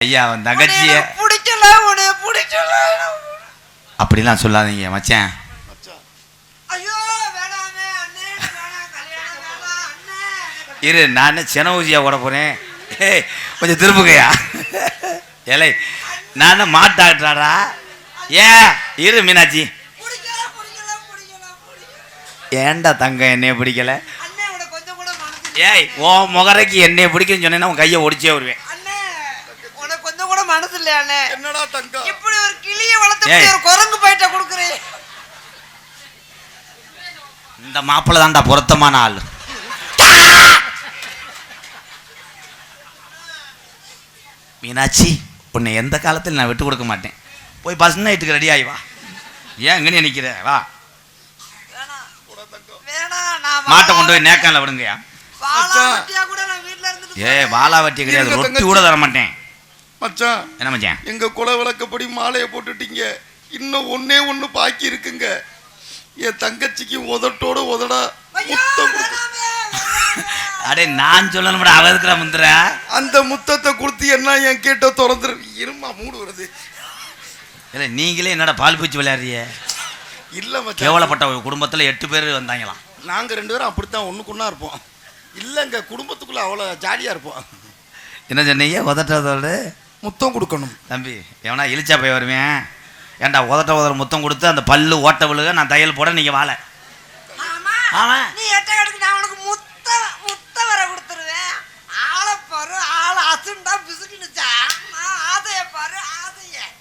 ஐயா அவன் தங்கச்சிய. பிடிக்கல உன்னை பிடிக்கல. அப்படிலாம் சொல்லாதீங்க மச்சான். இரு நான் சென ஊசியா ஓட போறேன்? ஏய் கொஞ்சம் திருப்புகையா ஏலே நான் தான் மாட்டாடுறாடா ஏன் இரு மீனாட்சி. பிடிக்கல பிடிக்கல பிடிக்கல பிடிக்கல. ஏன்டா தங்கம் என்னைய பிடிக்கல? அண்ணே உனக்கு கொஞ்சம் கூட மனசு ஏய் உன் முகரைக்கு என்னைய பிடிக்குன்னு சொன்னேன்னா உன் கையை ஒடிச்சே வருவேன் அண்ணே உனக்கு கொஞ்சம் கூட மனசு இல்லையா அண்ணே என்னடா தங்கம்? இப்படி ஒரு கிளிய வளர்த்து ஒரு குரங்கு பயிட்ட கொடுக்குறேன் இந்த மாப்பிள்ளை தான்டா பொருத்தமான ஆள். மீனாட்சி உன்னை எந்த காலத்தில் நான் விட்டு கொடுக்க மாட்டேன். போய் பஸ் நைட்டுக்கு ரெடி ஆகி வா. ஏன் இங்கே நிற்கிற வா. மாட்டை கொண்டு போய் நேக்கால விடுங்கயா ஏ வாலா வட்டி கிடையாது. ரொட்டி. கூட தர மாட்டேன் மச்சான் என்ன மச்சான்? எங்க குல விளக்கப்படி மாலையை போட்டுட்டீங்க. இன்னும் ஒண்ணே ஒண்ணு பாக்கி இருக்குங்க. என் தங்கச்சிக்கு உதட்டோட உதடா அடே நான் சொல்லணும்டா அவ இருக்கிற முந்திர. அந்த முத்தத்தை கொடுத்து என்ன என் கேட்ட திறந்துரு இருமா மூடு வருது இல்லை நீங்களே என்னடா பால் பூச்சி விளையாடுறிய இல்ல மச்சான். கேவலப்பட்ட குடும்பத்தில் எட்டு பேர் வந்தாங்களாம். நாங்க ரெண்டு பேரும் அப்படித்தான் ஒண்ணுக்குன்னா இருப்போம். இல்லங்க குடும்பத்துக்குள்ள அவ்வளவு ஜாலியா இருப்போம். என்ன சொன்னீங்க? உதட்டதோடு? முத்தம் கொடுக்கணும். தம்பி எவனா இழிச்சா போய் வருவேன். ஏன்டா உதட்ட உதற முத்தம் கொடுத்து அந்த பல்லு ஓட்ட விழுக நான் தையல் போட நீங்கள் வாழ. ஆமா ஆமா. நீ எட்ட